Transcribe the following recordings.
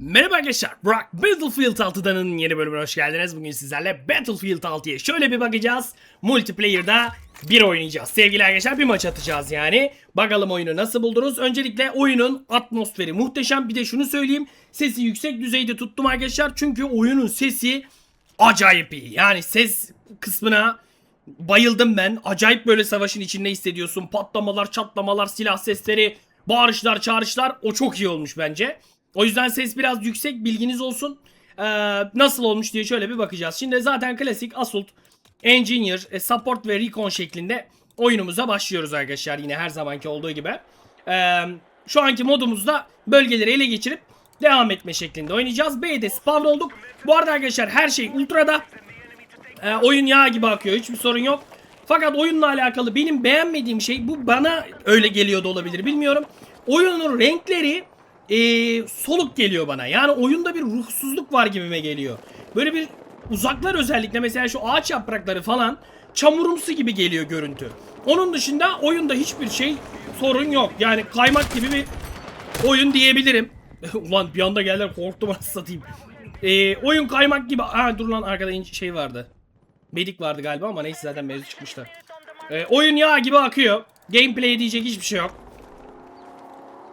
Merhaba arkadaşlar, Burak Battlefield 6'danın yeni bölümüne hoş geldiniz. Bugün sizlerle Battlefield 6'ya şöyle bir bakacağız. Multiplayer'da bir oynayacağız. Sevgili arkadaşlar bir maç atacağız yani. Bakalım oyunu nasıl buldunuz? Öncelikle oyunun atmosferi muhteşem. Bir de şunu söyleyeyim. Sesi yüksek düzeyde tuttum arkadaşlar. Çünkü oyunun sesi acayip iyi. Yani ses kısmına bayıldım ben. Acayip böyle savaşın içinde hissediyorsun. Patlamalar, çatlamalar, silah sesleri, bağırışlar, çağrışlar. O çok iyi olmuş bence. O yüzden ses biraz yüksek bilginiz olsun. Ee, nasıl olmuş diye şöyle bir bakacağız. Şimdi zaten klasik Assault, Engineer, e, Support ve Recon şeklinde oyunumuza başlıyoruz arkadaşlar. Yine her zamanki olduğu gibi. Ee, şu anki modumuzda bölgeleri ele geçirip devam etme şeklinde oynayacağız. B'de spawn olduk. Bu arada arkadaşlar her şey ultrada. Ee, oyun yağ gibi akıyor. Hiçbir sorun yok. Fakat oyunla alakalı benim beğenmediğim şey bu bana öyle geliyor da olabilir bilmiyorum. Oyunun renkleri ee, soluk geliyor bana. Yani oyunda bir ruhsuzluk var gibime geliyor. Böyle bir uzaklar özellikle mesela şu ağaç yaprakları falan çamurumsu gibi geliyor görüntü. Onun dışında oyunda hiçbir şey sorun yok. Yani kaymak gibi bir oyun diyebilirim. Ulan bir anda geldiler korktum anasını satayım. Ee, oyun kaymak gibi. Ha dur lan arkada şey vardı. Medik vardı galiba ama neyse zaten mevzu çıkmışlar. Ee, oyun yağ gibi akıyor. Gameplay diyecek hiçbir şey yok.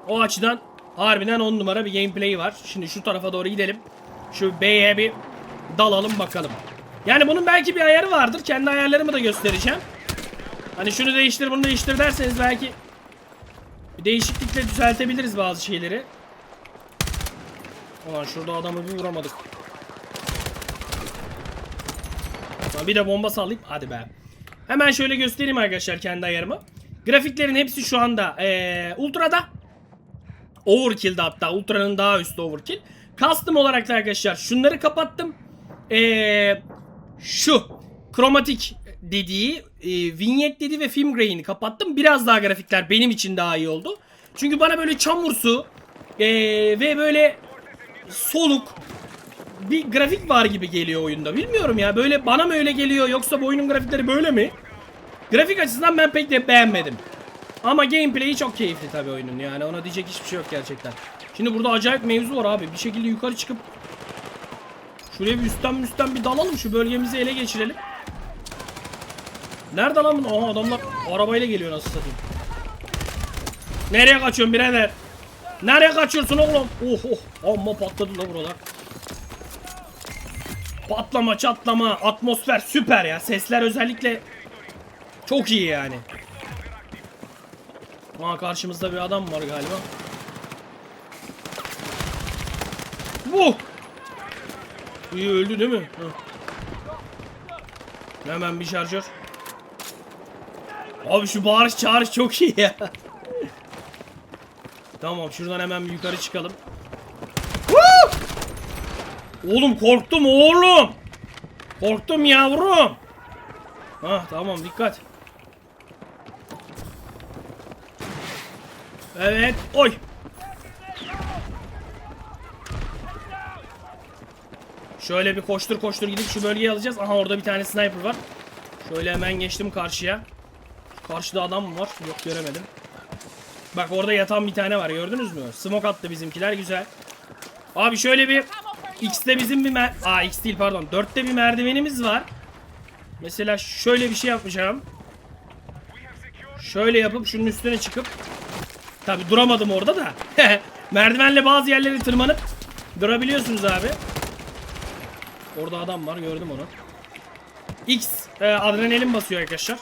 O açıdan harbiden 10 numara bir gameplay var. Şimdi şu tarafa doğru gidelim. Şu B'ye bir dalalım bakalım. Yani bunun belki bir ayarı vardır. Kendi ayarlarımı da göstereceğim. Hani şunu değiştir bunu değiştir derseniz belki bir değişiklikle düzeltebiliriz bazı şeyleri. Ulan şurada adamı bir vuramadık. Bir de bomba sallayıp hadi be. Hemen şöyle göstereyim arkadaşlar kendi ayarımı. Grafiklerin hepsi şu anda ee, ultrada. Overkill'de hatta ultra'nın daha üstü overkill. Custom olarak da arkadaşlar şunları kapattım. Ee, şu kromatik dediği, e, vignette dediği ve film grain'i kapattım. Biraz daha grafikler benim için daha iyi oldu. Çünkü bana böyle çamursu ee, ve böyle soluk bir grafik var gibi geliyor oyunda. Bilmiyorum ya böyle bana mı öyle geliyor yoksa bu oyunun grafikleri böyle mi? Grafik açısından ben pek de beğenmedim. Ama gameplay'i çok keyifli tabii oyunun yani ona diyecek hiçbir şey yok gerçekten. Şimdi burada acayip mevzu var abi. Bir şekilde yukarı çıkıp şuraya bir üstten üstten bir dalalım şu bölgemizi ele geçirelim. Nerede lan bu? Aha adamlar arabayla geliyor nasıl satayım. Nereye kaçıyorsun birader? Nereye kaçıyorsun oğlum? Oh oh amma patladı la buralar. Patlama çatlama atmosfer süper ya. Sesler özellikle çok iyi yani. Aa karşımızda bir adam var galiba. Bu. İyi öldü değil mi? Hı. Hemen bir şarjör. Abi şu bağırış çağırış çok iyi ya. tamam şuradan hemen bir yukarı çıkalım. Oğlum korktum oğlum. Korktum yavrum. Ha tamam dikkat. Evet. Oy. Şöyle bir koştur koştur gidip şu bölgeyi alacağız. Aha orada bir tane sniper var. Şöyle hemen geçtim karşıya. Karşıda adam mı var? Yok göremedim. Bak orada yatan bir tane var gördünüz mü? Smoke attı bizimkiler güzel. Abi şöyle bir X'te bizim bir mer... Aa X değil pardon. 4'te bir merdivenimiz var. Mesela şöyle bir şey yapacağım. Şöyle yapıp şunun üstüne çıkıp Tabi duramadım orada da. Merdivenle bazı yerleri tırmanıp durabiliyorsunuz abi. Orada adam var gördüm onu. X e, adrenalin basıyor arkadaşlar.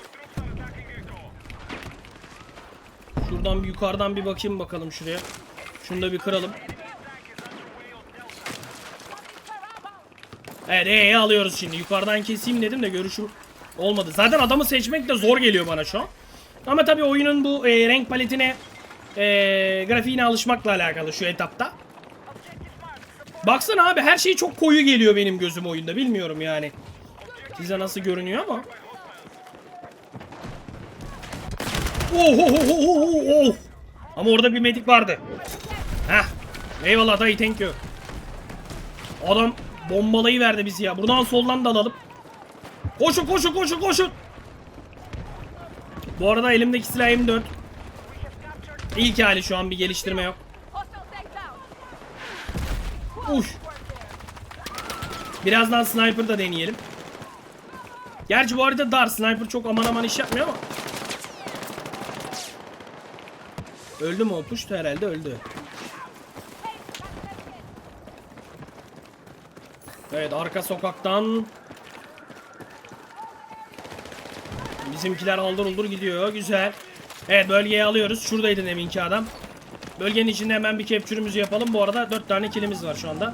Şuradan bir yukarıdan bir bakayım bakalım şuraya. Şunu da bir kıralım. Evet E'yi alıyoruz şimdi. Yukarıdan keseyim dedim de görüşüm olmadı. Zaten adamı seçmek de zor geliyor bana şu an. Ama tabii oyunun bu e, renk paletine e, grafiğine alışmakla alakalı şu etapta. Baksana abi her şey çok koyu geliyor benim gözüm oyunda. Bilmiyorum yani. Size nasıl görünüyor ama. Oh, oh, oh, oh, oh, oh. Ama orada bir medik vardı. Heh. Eyvallah dayı thank you. Adam bombalayı verdi bizi ya. Buradan soldan da alalım. Koşun koşun koşun koşun. Bu arada elimdeki silah M4. İlk hali şu an bir geliştirme yok. Uf. Birazdan sniper da deneyelim. Gerçi bu arada dar sniper çok aman aman iş yapmıyor ama. Öldü mü o herhalde öldü. Evet arka sokaktan Bizimkiler aldır uldur gidiyor. Güzel. Evet bölgeyi alıyoruz. Şuradaydı deminki adam. Bölgenin içinde hemen bir capture'ümüzü yapalım. Bu arada 4 tane kilimiz var şu anda.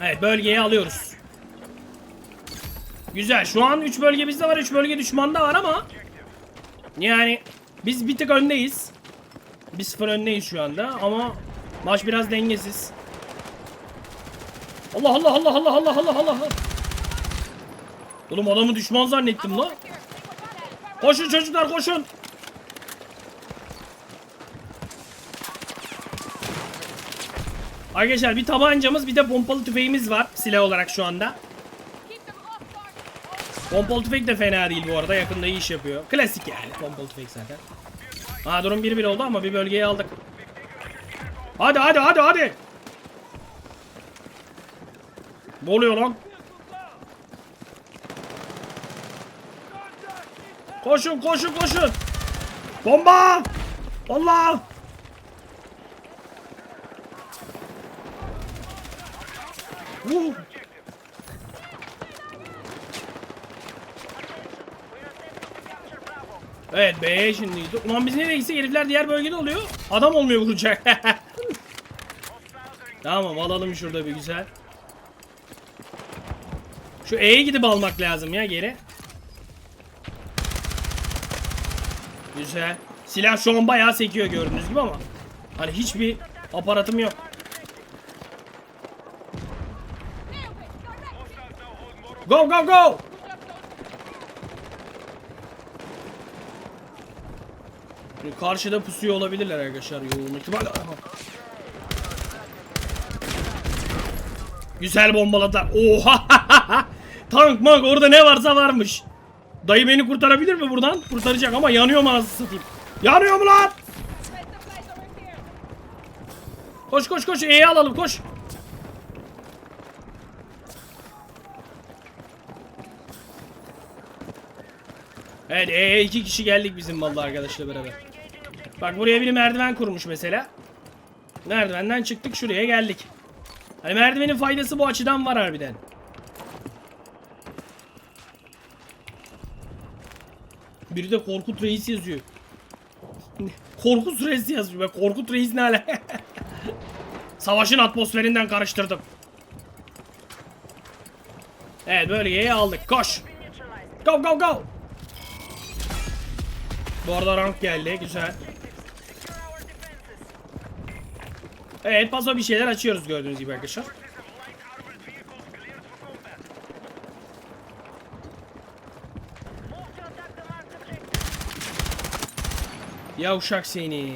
Evet bölgeyi alıyoruz. Güzel. Şu an 3 bölge bizde var. 3 bölge düşmanda var ama yani biz bir tık öndeyiz. 1-0 öndeyiz şu anda ama maç biraz dengesiz. Allah Allah Allah Allah Allah Allah Allah Allah. Oğlum adamı düşman zannettim la. Koşun çocuklar koşun. Arkadaşlar bir tabancamız bir de pompalı tüfeğimiz var silah olarak şu anda. Pompalı tüfek de fena değil bu arada yakında iyi iş yapıyor. Klasik yani pompalı tüfek zaten. Ha durum 1-1 oldu ama bir bölgeyi aldık. Hadi hadi hadi hadi. Ne oluyor lan? Koşun koşun koşun. Bomba! Allah! Uh. Evet B'ye şimdi. Ulan biz nereye gitsek herifler diğer bölgede oluyor. Adam olmuyor vuracak. tamam alalım şurada bir güzel. Şu E'ye gidip almak lazım ya geri. Güzel. Silah şu an bayağı sekiyor gördüğünüz gibi ama. Hani hiçbir aparatım yok. Go go go! Karşıda pusuyor olabilirler arkadaşlar yoğun ihtimalle. Aha. Güzel bombaladılar. Oha! Tank mank orada ne varsa varmış. Dayı beni kurtarabilir mi buradan? Kurtaracak ama yanıyor mu anasını satayım? Yanıyor mu lan? Koş koş koş E'yi alalım koş. Evet E'ye iki kişi geldik bizim vallahi arkadaşla beraber. Bak buraya biri merdiven kurmuş mesela. Merdivenden çıktık şuraya geldik. Hani merdivenin faydası bu açıdan var harbiden. Biri de Korkut Reis yazıyor. Korkut Reis yazıyor. Ben Korkut Reis ne ala? Savaşın atmosferinden karıştırdım. Evet bölgeyi aldık. Koş. Go go go. Bu arada rank geldi. Güzel. Evet paso bir şeyler açıyoruz gördüğünüz gibi arkadaşlar. Yavşak seni.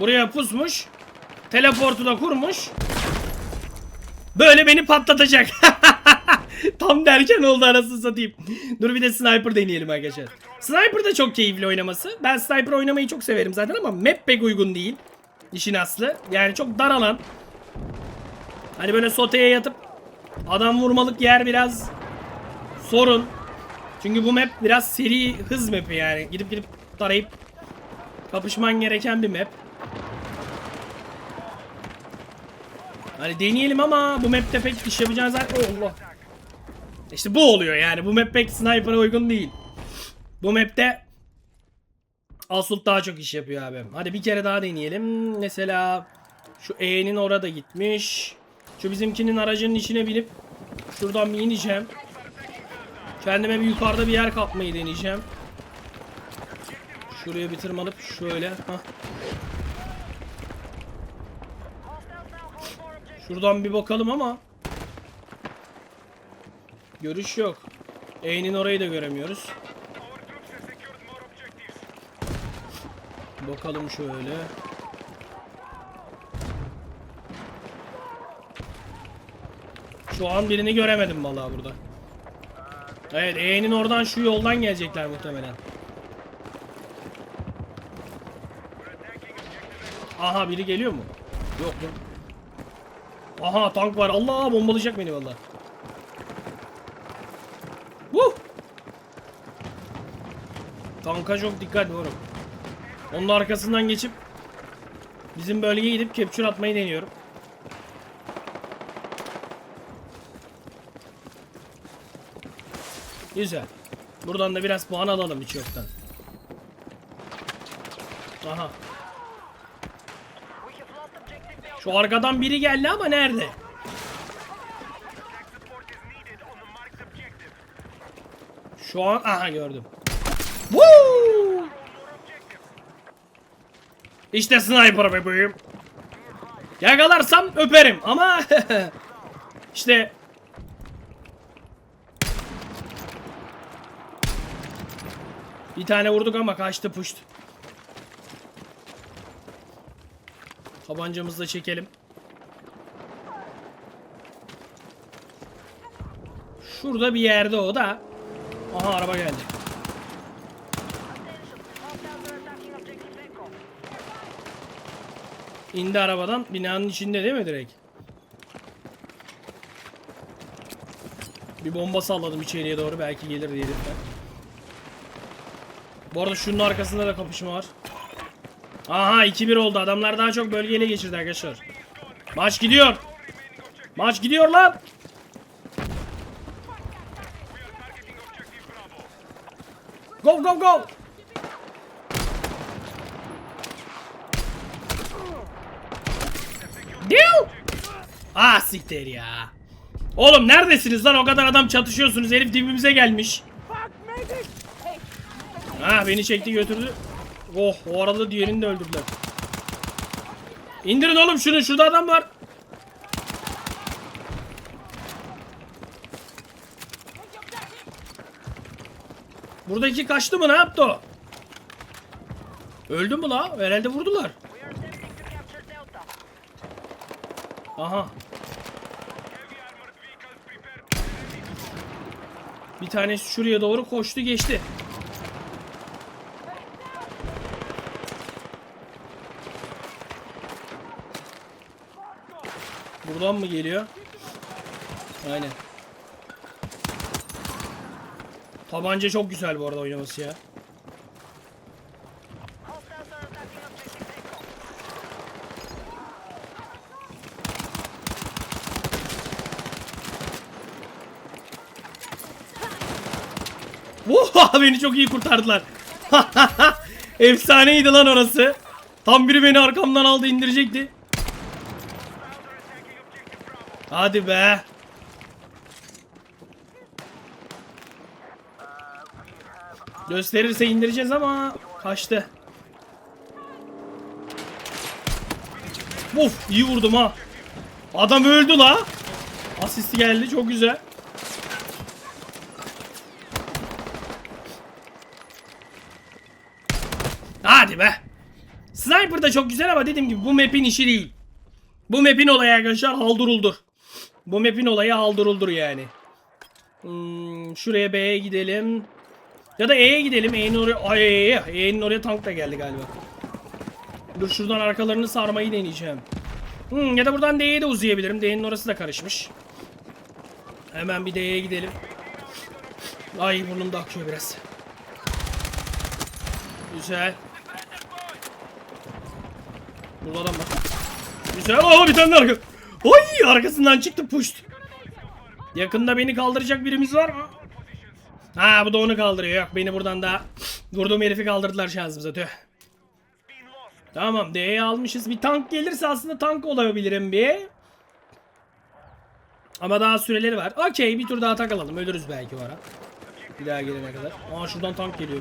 Buraya pusmuş. Teleportu da kurmuş. Böyle beni patlatacak. Tam derken oldu arasını satayım. Dur bir de sniper deneyelim arkadaşlar. Sniper da çok keyifli oynaması. Ben sniper oynamayı çok severim zaten ama map pek uygun değil. İşin aslı. Yani çok dar alan. Hani böyle soteye yatıp adam vurmalık yer biraz sorun. Çünkü bu map biraz seri hız map'i yani. Gidip gidip tarayıp kapışman gereken bir map. Hani deneyelim ama bu map'te pek iş yapacağınız zaten... Oh Allah. İşte bu oluyor yani. Bu map pek sniper'a uygun değil. Bu map'te Asult daha çok iş yapıyor abi. Hadi bir kere daha deneyelim. Mesela şu E'nin orada gitmiş. Şu bizimkinin aracının içine binip şuradan bir ineceğim. Kendime bir yukarıda bir yer kapmayı deneyeceğim. Şuraya bir tırmanıp şöyle. Hah. Şuradan bir bakalım ama görüş yok. E'nin orayı da göremiyoruz. Bakalım şöyle. Şu an birini göremedim vallahi burada. Evet E'nin oradan şu yoldan gelecekler muhtemelen. Aha biri geliyor mu? Yok mu? Aha tank var. Allah bombalayacak beni valla. Wuh! Tanka çok dikkat oğlum. Onun arkasından geçip bizim bölgeye gidip capture atmayı deniyorum. Güzel. Buradan da biraz puan alalım hiç yoktan. Aha. Şu arkadan biri geldi ama nerede? Şu an aha gördüm. Woo! İşte sniper bebeğim. Yakalarsam öperim ama işte bir tane vurduk ama kaçtı puşt. Tabancamızı da çekelim. Şurada bir yerde o da. Aha araba geldi. İndi arabadan binanın içinde değil mi direkt? Bir bomba salladım içeriye doğru belki gelir diye. Bu arada şunun arkasında da kapışma var. Aha 2-1 oldu. Adamlar daha çok bölgeyle geçirdi arkadaşlar. Maç gidiyor. Maç gidiyor lan. Go go go. Diu. Ah siktir ya. Oğlum neredesiniz lan? O kadar adam çatışıyorsunuz. Herif dibimize gelmiş. Ha beni çekti götürdü. Oh o arada diğerini de öldürdüler. İndirin oğlum şunu. Şurada adam var. Buradaki kaçtı mı? Ne yaptı o? Öldü mü la? Herhalde vurdular. Aha. Bir tanesi şuraya doğru koştu geçti. Buradan mı geliyor? Aynen. Tabanca çok güzel bu arada oynaması ya. Oha beni çok iyi kurtardılar. Efsaneydi lan orası. Tam biri beni arkamdan aldı indirecekti. Hadi be. Gösterirse indireceğiz ama kaçtı. Of iyi vurdum ha. Adam öldü la. Asisti geldi çok güzel. Hadi be. Sniper da çok güzel ama dediğim gibi bu map'in işi değil. Bu map'in olayı arkadaşlar halduruldur. Bu map'in olayı halduruldur yani. Hmm, şuraya B'ye gidelim. Ya da E'ye gidelim. E'nin oraya... Ay. E'nin oraya tank da geldi galiba. Dur şuradan arkalarını sarmayı deneyeceğim. Hmm, ya da buradan D'ye de uzayabilirim. D'nin orası da karışmış. Hemen bir D'ye gidelim. Ay burnum da akıyor biraz. Güzel. Burada adam var. Güzel. Aa bir tane de. Oy arkasından çıktı puşt. Yakında beni kaldıracak birimiz var mı? Ha bu da onu kaldırıyor. Yok beni buradan da vurduğum herifi kaldırdılar şansımıza tüh. Tamam D'yi almışız. Bir tank gelirse aslında tank olabilirim bir. Ama daha süreleri var. Okey bir tur daha takalım. Ölürüz belki o ara. Bir daha gelene kadar. Aa şuradan tank geliyor.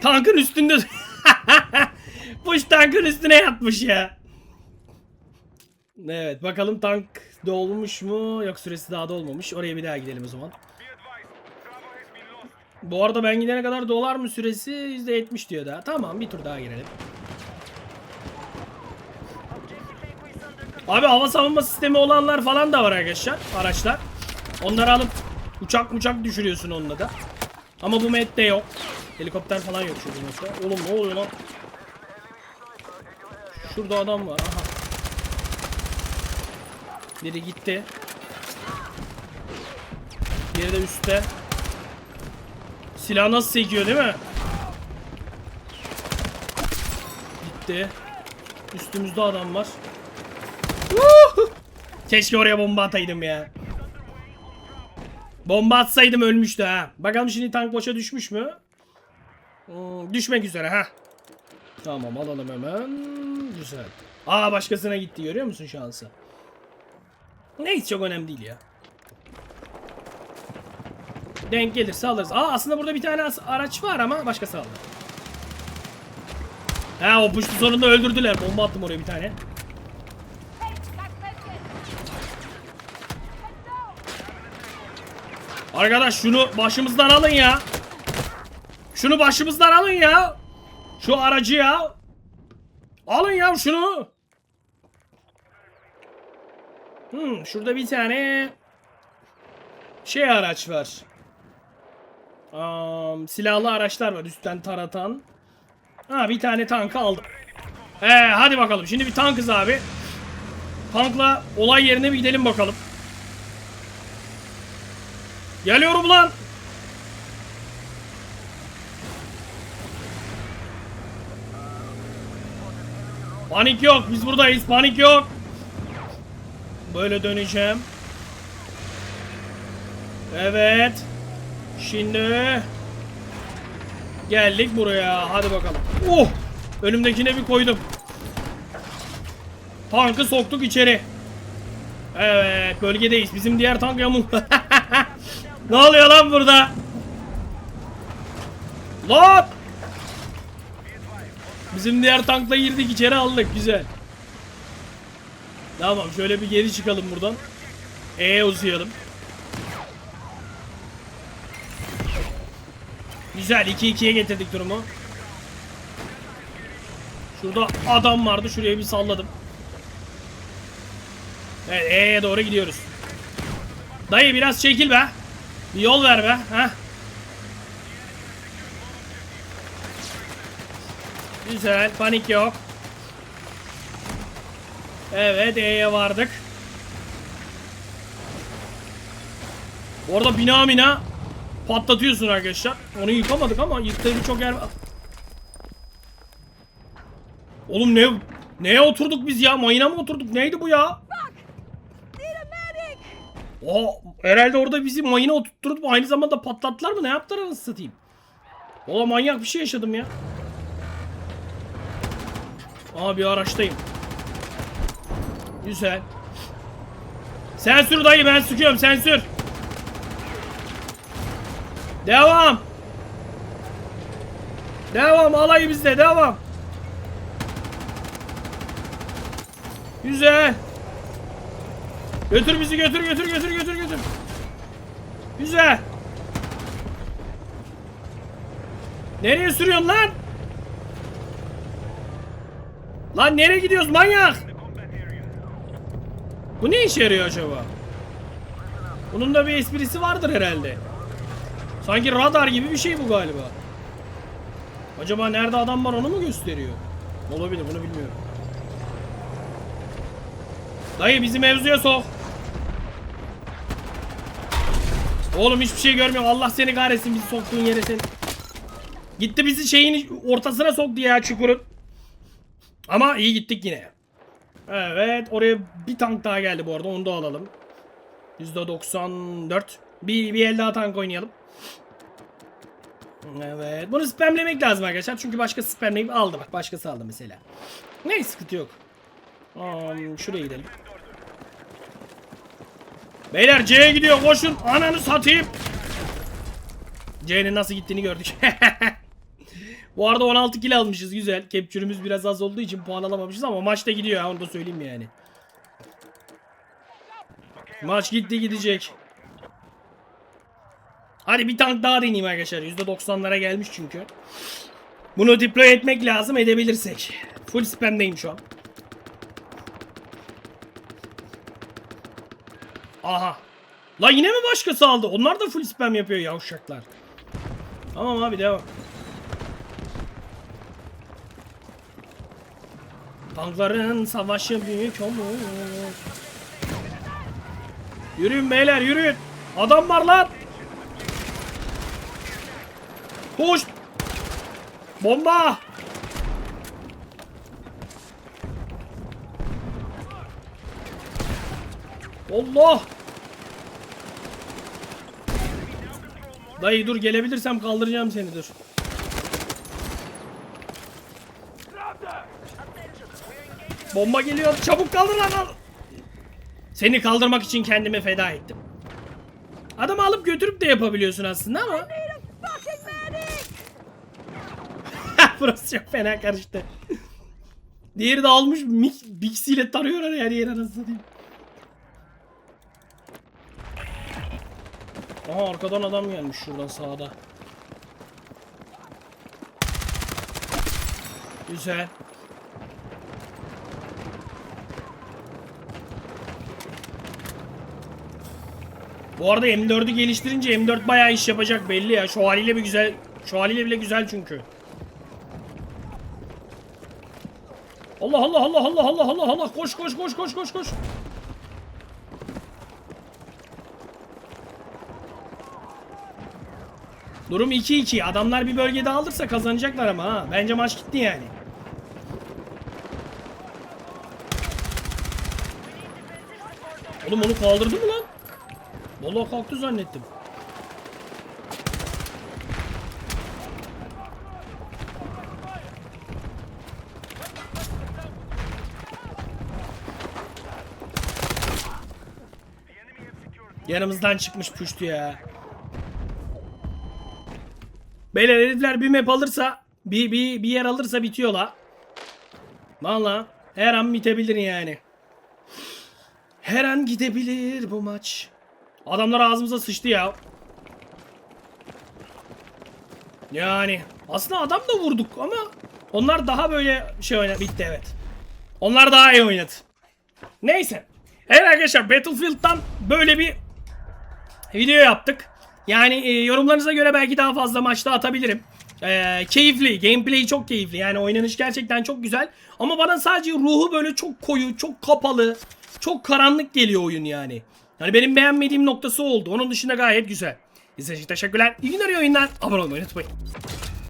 Tankın üstünde. Push tankın üstüne yatmış ya. Evet bakalım tank dolmuş mu? Yok süresi daha dolmamış. Oraya bir daha gidelim o zaman. Bu arada ben gidene kadar dolar mı süresi? %70 diyor daha. Tamam bir tur daha girelim. Abi hava savunma sistemi olanlar falan da var arkadaşlar. Araçlar. Onları alıp uçak uçak düşürüyorsun onunla da. Ama bu map'te yok. Helikopter falan yok şurada mesela. Oğlum ne oluyor lan? Şurada adam var. Aha. Biri gitti. Biri de üstte. Silah nasıl sekiyor değil mi? Gitti. Üstümüzde adam var. Keşke oraya bomba ataydım ya. Bomba atsaydım ölmüştü ha. Bakalım şimdi tank boşa düşmüş mü? Hmm, düşmek üzere ha. Tamam alalım hemen. Güzel. Aa başkasına gitti görüyor musun şansı? Neyse çok önemli değil ya. Denk gelirse alırız. Aa aslında burada bir tane araç var ama başkası aldı. Ha o puştu sonunda öldürdüler. Bomba attım oraya bir tane. Arkadaş şunu başımızdan alın ya. Şunu başımızdan alın ya. Şu aracı ya. Alın ya şunu. Hmm, şurada bir tane şey araç var. Am, silahlı araçlar var üstten taratan. Ha bir tane tankı aldım. Ee, hadi bakalım. Şimdi bir tankız abi. Tankla olay yerine bir gidelim bakalım. Geliyorum lan. Panik yok. Biz buradayız. Panik yok. Böyle döneceğim. Evet. Şimdi geldik buraya. Hadi bakalım. Oh! Önümdekine bir koydum. Tankı soktuk içeri. Evet, bölgedeyiz. Bizim diğer tank yamuk. ne oluyor lan burada? Lan! Bizim diğer tankla girdik içeri aldık. Güzel. Tamam şöyle bir geri çıkalım buradan. E'ye uzayalım. Güzel 2-2'ye getirdik durumu. Şurada adam vardı. Şuraya bir salladım. Evet E'ye doğru gidiyoruz. Dayı biraz çekil be. Bir yol ver be. Heh. Güzel. Panik yok. Evet E'ye vardık. Orada bina mina patlatıyorsun arkadaşlar. Onu yıkamadık ama yıktığım çok yer var. Oğlum ne neye oturduk biz ya? Mayına mı oturduk? Neydi bu ya? O herhalde orada bizi mayına oturtturup aynı zamanda patlattılar mı? Ne yaptılar anasını satayım? Ola manyak bir şey yaşadım ya. Aa bir araçtayım. Güzel. Sen sür dayı ben sıkıyorum sen sür. Devam. Devam alayı bizde devam. Güzel. Götür bizi götür götür götür götür götür. Güzel. Nereye sürüyorsun lan? Lan nereye gidiyoruz manyak? Bu ne işe yarıyor acaba? Bunun da bir esprisi vardır herhalde. Sanki radar gibi bir şey bu galiba. Acaba nerede adam var onu mu gösteriyor? Olabilir bunu bilmiyorum. Dayı bizi mevzuya sok. Oğlum hiçbir şey görmüyorum. Allah seni kahretsin bizi soktuğun yere sen. Gitti bizi şeyin ortasına soktu ya çukurun. Ama iyi gittik yine. Evet oraya bir tank daha geldi bu arada onu da alalım. %94. Bir, bir el daha tank oynayalım. Evet. Bunu spamlemek lazım arkadaşlar. Çünkü başka spamleyip aldı bak. Başkası aldı mesela. Neyse sıkıntı yok. Um, şuraya gidelim. Beyler C'ye gidiyor koşun. Ananı satayım. C'nin nasıl gittiğini gördük. Bu arada 16 kill almışız güzel. Capture'ümüz biraz az olduğu için puan alamamışız ama maçta gidiyor ha onu da söyleyeyim yani. Maç gitti gidecek. Hadi bir tank daha deneyeyim arkadaşlar. %90'lara gelmiş çünkü. Bunu deploy etmek lazım edebilirsek. Full spamdeyim şu an. Aha. La yine mi başkası aldı? Onlar da full spam yapıyor yavşaklar. Tamam abi devam. Tankların savaşı büyük olur. Yürüyün beyler yürüyün. Adam var lan. Koş. Bomba. Allah. Dayı dur gelebilirsem kaldıracağım seni dur. Bomba geliyor çabuk kaldır lan. al. Seni kaldırmak için kendimi feda ettim. Adamı alıp götürüp de yapabiliyorsun aslında ama. Burası çok fena karıştı. Diğeri de almış mix, bixiyle tarıyor her yer anasını satayım. Aha arkadan adam gelmiş şuradan sağda. Güzel. Bu arada M4'ü geliştirince M4 bayağı iş yapacak belli ya. Şu haliyle bir güzel. Şu haliyle bile güzel çünkü. Allah Allah Allah Allah Allah Allah Allah koş koş koş koş koş koş. Durum 2-2. Adamlar bir bölgede alırsa kazanacaklar ama ha. Bence maç gitti yani. Oğlum onu kaldırdı mı lan? Vallahi kalktı zannettim. Yanımızdan çıkmış püştü ya. Beyler herifler bir map alırsa bir, bir, bir yer alırsa bitiyor la. Valla her an bitebilir yani. Her an gidebilir bu maç. Adamlar ağzımıza sıçtı ya. Yani aslında adam da vurduk ama onlar daha böyle şey oynadı. Bitti evet. Onlar daha iyi oynadı. Neyse. Evet arkadaşlar Battlefield'dan böyle bir video yaptık. Yani e, yorumlarınıza göre belki daha fazla maçta atabilirim. E, keyifli, gameplay çok keyifli. Yani oynanış gerçekten çok güzel. Ama bana sadece ruhu böyle çok koyu, çok kapalı, çok karanlık geliyor oyun yani. Yani benim beğenmediğim noktası oldu. Onun dışında gayet güzel. İzlediğiniz için teşekkürler. İyi günler, iyi. Abone olmayı unutmayın.